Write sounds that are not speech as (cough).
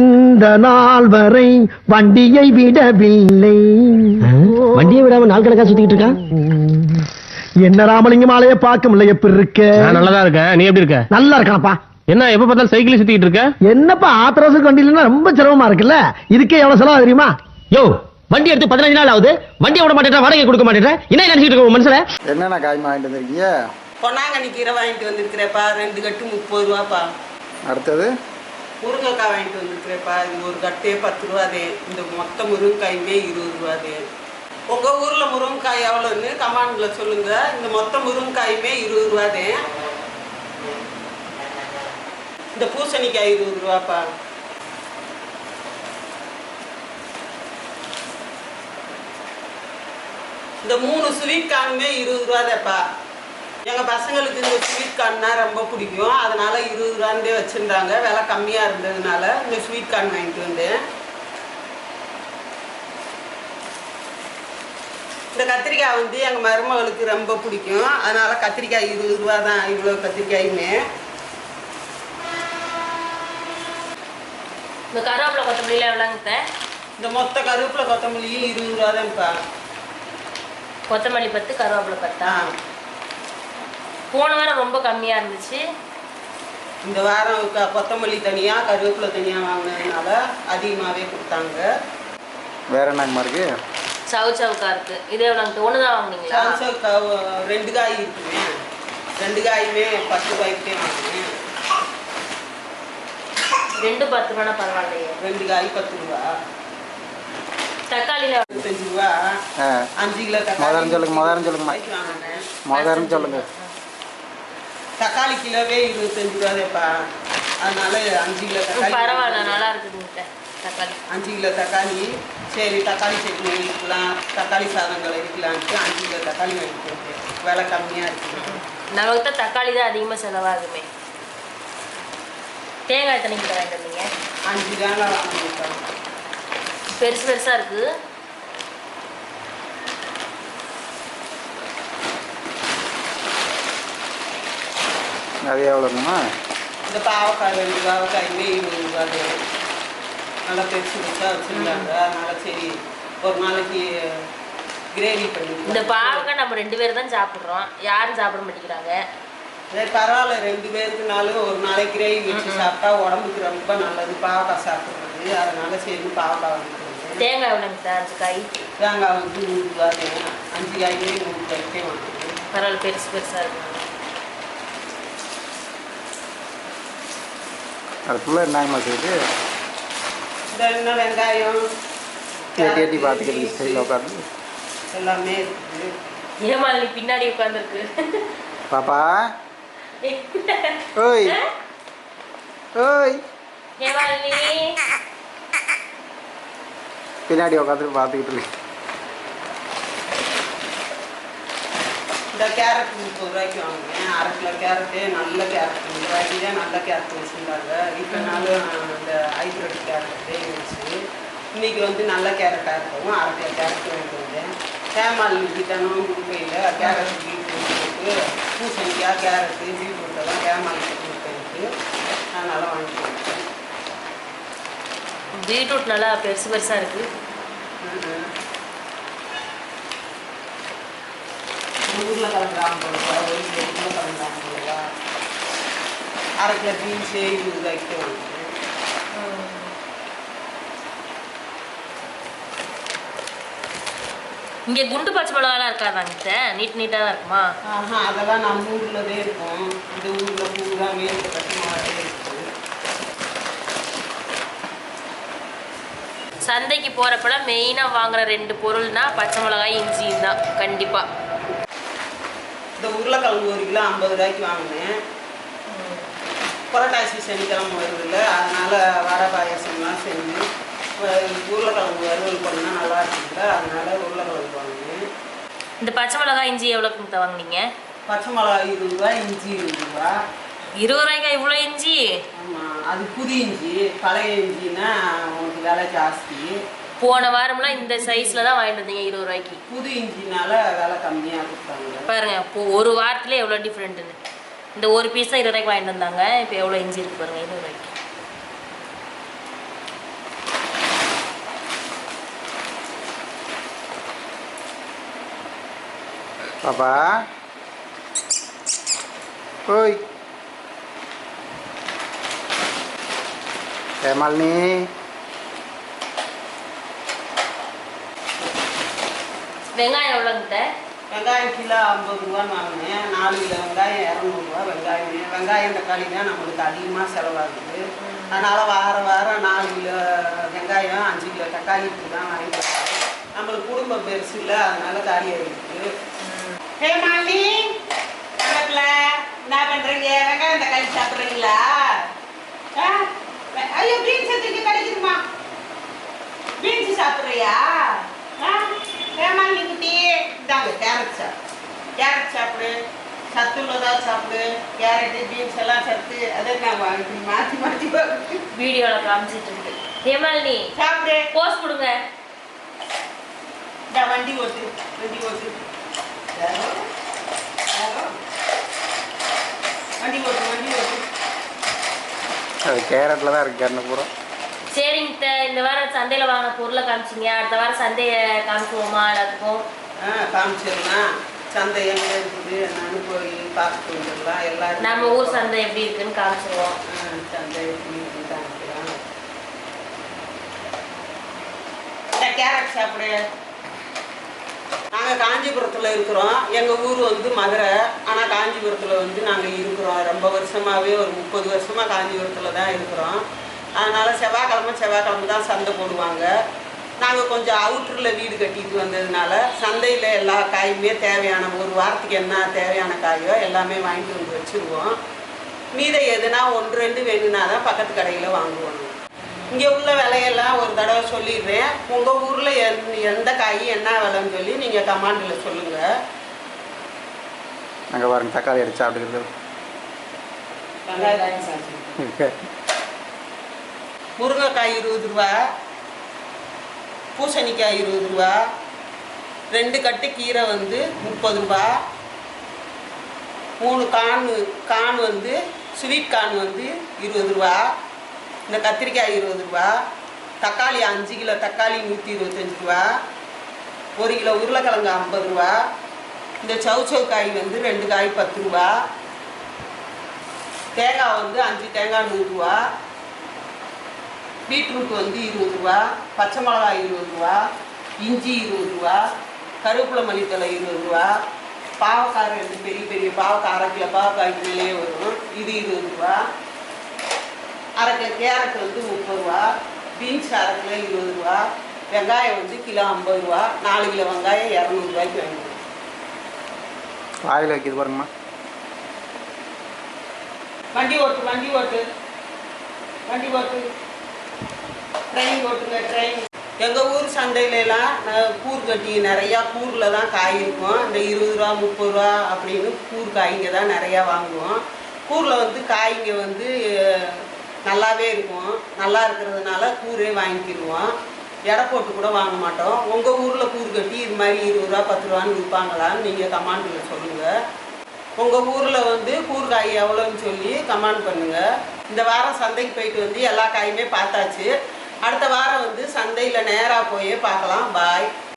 இந்த நாள் வரை வண்டியை விடவில்லை. வண்டியை விடாம நாள் கணக்கா சுத்திட்டு இருக்கான் என்ன ராமலிங்கம் ஆலைய பார்க்க முடியல எப்படி இருக்க? நான் நல்லா தான் இருக்கேன் நீ எப்படி இருக்க? நல்லா இருக்கானப்பா. என்ன எப்ப பார்த்தாலும் சைக்கிள் சுத்திட்டு இருக்க? என்னப்பா ஆத்திரவசம் வண்டியில ரொம்ப சிரமமா இருக்குல்ல? இதுக்கே எவ்வளவு செலவு தெரியுமா? யோ வண்டி எடுத்து பதினஞ்சு நாள் ஆகுது. வண்டியை விட மாட்டேன் வாடகை கொடுக்க மாட்டேன் என்ன நினைச்சிட்டு இருக்க மனசுல? என்னென்ன காய்மா வாங்கிட்டு வந்திருக்கீங்க? பொன்னாங்கண்ணி கீரை வாங்கிட்டு வந்திருக்கிறேப்பா ரெண்டு கட்டு முப்பது ரூபாப்பா. அடுத்தது? முருங்கைக்காய் வாங்கிட்டு வந்துருக்குறேப்பா இது ஒரு கட்டே பத்து ரூபாதே இந்த மொத்த முருங்கைக்காயுமே இருபது ரூபாதே உங்கள் ஊரில் முருங்கைக்காய் எவ்வளோன்னு கமாண்டில் சொல்லுங்கள் இந்த மொத்த முருங்கைக்காயுமே இருபது ரூபாதே இந்த பூசணிக்காய் இருபது ரூபாப்பா. இந்த மூணு ஸ்வீட் கார்னுமே இருபது ரூபாதேப்பா. எங்கள் பசங்களுக்கு இந்த ஸ்வீட் கார்ன்னா ரொம்ப பிடிக்கும். அதனால இருபது ரூபாண்டே வச்சுருந்தாங்க. விலை கம்மியாக இருந்ததுனால இந்த ஸ்வீட் கார்ன் வாங்கிட்டு வந்தேன். இந்த கத்திரிக்காய் வந்து எங்கள் மருமகளுக்கு ரொம்ப பிடிக்கும். அதனால கத்திரிக்காய் இருபது ரூபா தான். இவ்வளோ கத்திரிக்காயுமே இந்த கருவேப்பிலை கொத்தமல்லியில் எவ்வளோங்க இந்த மொத்த கருவேப்பிலை கொத்தமல்லியும் இருபது ரூபா தான்ப்பா. கொத்தமல்லி பத்து கருவேப்பிலை பத்தா? போன வாரம் ரொம்ப கம்மியாக இருந்துச்சு. இந்த வாரம் க கொத்தமல்லி தனியாக கருவேப்பிலை தனியாக வாங்கினதுனால அதிகமாகவே கொடுத்தாங்க. வேற என்னங்கம்மா இருக்கு? சவு சவுக்கா இருக்கு. இது எவ்வளோங்க ஒன்று தான் வாங்குனீங்களா சாம்சங் க- ரெண்டு காய் இருக்குங்க ரெண்டு காயுமே பத்து ரூபாய்க்கே வாங்கினேன். ரெண்டு பத்து ரூபானா பரவாயில்லையே. ரெண்டு காய் பத்து ரூபா. தக்காளியில் இருபத்தஞ்சு ரூபா. ஆ. அஞ்சு கிலோ தக்காளி முதல்ல சொல்லுங்க, முதல்ல சொல்லுங்கம்மா. வாங்கினேன். முதல்ல சொல்லுங்க. தக்காளி கிலோவே இருபத்தஞ்சு ரூபாதேப்பா அதனால அஞ்சு கிலோ தக்காளி பரவாயில்ல நல்லா இருக்குதுங்க தக்காளி. அஞ்சு கிலோ தக்காளி சரி தக்காளி சட்னி வைக்கலாம் தக்காளி சாதங்கள் வைக்கலான்ட்டு அஞ்சு கிலோ தக்காளி வாங்கிட்டு வந்தேன் விலை கம்மியாக இருக்குது. நமக்கு தான் தக்காளி தான் அதிகமாக செலவாகுமே. தேங்காய் எத்தனை கிலோ வாங்கிட்டு வந்தீங்க? அஞ்சு தேங்காய் வாங்கிட்டோம் பெருசு பெருசாக இருக்குது அது எவ்வளோங்கம்மா இந்த பாவக்காய் ரெண்டு பாவக்காயுமே இருபது ரூபாது நல்லா பெருசு பெருசாக வச்சுருந்தாங்க. அதனால சரி ஒரு நாளைக்கு கிரேவி பண்ணி இந்த பாவக்காய் நம்ம ரெண்டு பேர் தான் சாப்பிட்றோம். யாரும் சாப்பிட மாட்டேங்கிறாங்க. சரி பரவாயில்ல. ரெண்டு பேருக்குனாலும் ஒரு நாளைக்கு கிரேவி வச்சு சாப்பிட்டா உடம்புக்கு ரொம்ப நல்லது. பாவக்காய் சாப்பிட்றது. அதனால சரி பாவக்காய் வந்தேன் தேங்காய் எவ்வளோங்க சார்? அஞ்சு காய். தேங்காய் வந்து நூறு ரூபாய். அஞ்சு காய்கறி நூறு ரூபாய்க்கே வாங்கினேன் பரவாயில்ல பெருசு பெருசாக இருக்கு அது ஃபுல்லாக என்னங்கம்மா செய்யுது என்ன வெங்காயம் ஏட்டி ஏட்டி பார்த்துக்கிறது சைடில் உட்காந்து எல்லாமே இருக்குது ஏமாலி பின்னாடி உட்காந்துருக்கு பாப்பா. (laughs) ஓய். ஓய். ஏமாலினி பின்னாடி உட்காந்துட்டு பார்த்துக்கிட்டு இருக்கு இந்த கேரட் முப்பது ரூபாய்க்கு வாங்கினேன் அரை கிலோ கேரட்டு நல்ல கேரட் இந்த வாட்டி தான் நல்ல கேரட் வச்சுருந்தாங்க. இப்போனாலும் இந்த ஹைப்ரிட் கேரட்டே இருந்துச்சு. இன்னைக்கு வந்து நல்ல கேரட்டாக இருக்கவும் அரை கிலோ கேரட் வாங்கிட்டு வந்தேன். தேமால் திட்டணும் கொடுக்கையில் கேரட் பீட்ரூட் பூசணிக்காய் கேரட்டு பீட்ரூட்டெல்லாம் தேமால் கொடுத்தேன்ட்டு அதனால் வாங்கிட்டு வந்தேன். பீட்ரூட் நல்லா பெருசு பெருசாக இருக்குது உருளைக்கிழங்கு கிலோ உருளைக்கிழங்கு போடுவா அரை கிலோ பீன்ஸு ரூபாய்க்கு வாங்கினேன் இங்கே குண்டு பச்சை மிளகாலாம் இருக்காதாங்க சார் நீட் நீட்டாக தான் இருக்குமா? ஆஹா அதெல்லாம் நம்ம ஊர்லவே இருக்கும். இந்த ஊர்ல பூரா மேற்கு கட்டுமாவே இருக்கும் சந்தைக்கு போகிறப்பெல்லாம் மெயினாக வாங்குற ரெண்டு பொருள்னா பச்சை மிளகாய் இஞ்சி தான். கண்டிப்பாக இந்த உருளைக்கிழங்கு ஒரு கிலோ ஐம்பது ரூபாய்க்கு வாங்கினேன். புரட்டாசி சனிக்கிழமை வருதுல்ல அதனால வடை பாயாசம்லாம் செஞ்சு உருளைக்கிழங்கு வறுவல் பண்ணால் நல்லா இருக்கும்ல அதனால உருளைக்கிழங்கு வாங்கினேன். இந்த பச்சை மிளகாய் இஞ்சி எவ்வளோக்கு வாங்குனீங்க? பச்சை மிளகாய் இருபது ரூபா இஞ்சி இருபது ரூபா. இருபது ரூபாய்க்கா இவ்வளோ இஞ்சி? ஆமாம் அது புது இஞ்சி பழைய இஞ்சின்னா உனக்கு விலை ஜாஸ்தி. போன வாரம்லாம் இந்த சைஸில் தான் வாங்கிட்டு வந்தீங்க இருபது ரூபாய்க்கு. புது இன்ஜினால விலை கம்மியாக கொடுத்தாங்க. பாருங்க இப்போ ஒரு வாரத்தில் எவ்வளோ டிஃப்ரெண்ட்னு இந்த ஒரு பீஸ் தான் இருபது ரூபாய்க்கு வாங்கிட்டு வந்தாங்க இப்போ எவ்வளோ இஞ்சி இருக்கு பாருங்க இருபது ரூபாய்க்கு. பாப்பா. ஓய். ஏமாலினி வெங்காயம் எவ்வளோங்கிட்ட வெங்காயம் கிலோ ஐம்பது ரூபான்னு வாங்கினேன். நாலு கிலோ வெங்காயம் இரநூறுவா வெங்காயம். வெங்காயம் தக்காளி தான் நம்மளுக்கு அதிகமாக செலவாகுது. அதனால் வார வாரம் நாலு கிலோ வெங்காயம் அஞ்சு கிலோ தக்காளி இப்படி தான் வாங்கிட்டு நம்மளுக்கு குடும்பம் பெருசு இல்லை அதனால காலியாக இருக்குது ஹே மாலி பக்கத்தில் என்ன பண்ணுறீங்க வெங்காயம் தக்காளி சாப்பிட்றீங்களா? ஆ? ஐயோ பீன்ஸ் எடுத்துக்கு கிடைக்குதுமா பீன்ஸ் சாப்பிட்றியா? இதாங்க கேரட் சாப்பிடு. கேரட் சாப்பிடு சத்து உள்ளதா சாப்பிடு கேரட்டு பீன்ஸ் எல்லாம் சத்து அதை நான் மாற்றி மாற்றி வீடியோவில் காமிச்சிட்டு இருக்கு ஹேமாலினி சாப்பிடு. போஸ் கொடுங்க. இந்த வண்டி ஓட்டு வண்டி ஓட்டு? வண்டி ஓட்டு வண்டி ஓட்டு. அது கேரட்டில் தான் இருக்குது கண்ணு பூரா. சரிங்க இந்த வாரம் சந்தையில் வாங்கின பொருளை காமிச்சிங்க. அடுத்த வாரம் சந்தையை காமிக்குவோமா எல்லாத்துக்கும்? ஆ காமிச்சிடலாம் சந்தை எங்கே இருக்குது? நான் போய் பார்த்துட்டு வந்துடலாம். எல்லாரும் நம்ம ஊர் சந்தை எப்படி இருக்குன்னு காமிச்சிருவோம். சந்தை எப்படி இருக்குன்னு இந்த கேரட் சாப்பிடு. நாங்கள் காஞ்சிபுரத்தில் இருக்கிறோம். எங்கள் ஊர் வந்து மதுரை. ஆனால் காஞ்சிபுரத்தில் வந்து நாங்கள் இருக்கிறோம். ரொம்ப வருஷமாகவே ஒரு முப்பது வருஷமாக காஞ்சிபுரத்தில் தான் இருக்கிறோம். அதனால் செவ்வாய்க்கிழமை செவ்வாய்க்கிழமை தான் சந்தை போடுவாங்க. நாங்கள் கொஞ்சம் அவுட்டரில் வீடு கட்டிட்டு வந்ததுனால சந்தையில் எல்லா காயுமே தேவையான ஒரு வாரத்துக்கு என்ன தேவையான காயோ எல்லாமே வாங்கிட்டு வந்து வச்சுருவோம். மீதை எதுனா ஒன்று ரெண்டு வேணும்னா தான் பக்கத்து கடையில் வாங்குவோம். இங்கே உள்ள விலையெல்லாம் ஒரு தடவை சொல்லிடுறேன். உங்கள் ஊரில் எந்த காய் என்ன விலைன்னு சொல்லி நீங்கள் கமாண்டில் சொல்லுங்கள் அங்கே பாருங்க தக்காளி அடிச்சு சாப்பிட்டுக்கிறது முருங்கைக்காய் இருபது ரூபா பூசணிக்காய் இருபது ரூபா. ரெண்டு கட்டு கீரை வந்து முப்பது ரூபா. மூணு கான் கான் வந்து ஸ்வீட் கான் வந்து இருபது ரூபா. இந்த கத்திரிக்காய் இருபது ரூபா. தக்காளி அஞ்சு கிலோ தக்காளி நூற்றி இருபத்தஞ்சி ரூபா. ஒரு கிலோ உருளைக்கிழங்கு ஐம்பது ரூபா. இந்த சவுச்சவு காய் வந்து ரெண்டு காய் பத்து ரூபா. தேங்காய் வந்து அஞ்சு தேங்காய் நூறுரூவா பீட்ரூட் வந்து இருபது ரூபா பச்சை மிளகாய் இருபது ரூபா இஞ்சி இருபது ரூபா கருவேப்பிலை மல்லித்தலை இருபது ரூபா பாவக்காய் ரெண்டு பெரிய பெரிய பாவக்காய் அரை கிலோ பாவக்காய்க்கு மேலேயே வரும். இது இருபது ரூபா. அரை கிலோ கேரட் வந்து முப்பது ரூபா. பீன்ஸ் அரை கிலோ இருபது ரூபா. வெங்காயம் வந்து கிலோ ஐம்பது ரூபா. நாலு கிலோ வெங்காயம் இரநூறுபாய்க்கு வாங்கிடுவோம். வாயில் வைக்கிது பாருங்கம்மா. வண்டி ஓட்டு வண்டி ஓட்டு. வண்டி ஓட்டு. ட்ரெயின் ஓட்டுங்க ட்ரெயின் எங்கள் ஊர் சந்தையிலலாம் நான் கூர் கட்டி நிறையா கூரில் தான் காய் இருக்கும் இந்த இருபது ரூபா முப்பது ரூபா அப்படின்னு கூர் காய்ங்க தான் நிறையா வாங்குவோம். கூரில் வந்து காய்ங்க வந்து நல்லாவே இருக்கும். நல்லா இருக்கிறதுனால கூரே வாங்கிக்கிடுவோம். எடை போட்டு கூட வாங்க மாட்டோம். உங்கள் ஊரில் கூர் கட்டி இது மாதிரி இருபது ரூபா பத்து ரூபான்னு விற்பாங்களான்னு நீங்கள் கமாண்டில் சொல்லுங்கள் உங்கள் ஊரில் வந்து கூர்காய் எவ்வளோன்னு சொல்லி கமாண்ட் பண்ணுங்கள் இந்த வாரம் சந்தைக்கு போயிட்டு வந்து எல்லா காயுமே பார்த்தாச்சு. அடுத்த வாரம் வந்து சந்தையில் நேராக போய் பார்க்கலாம். பாய்.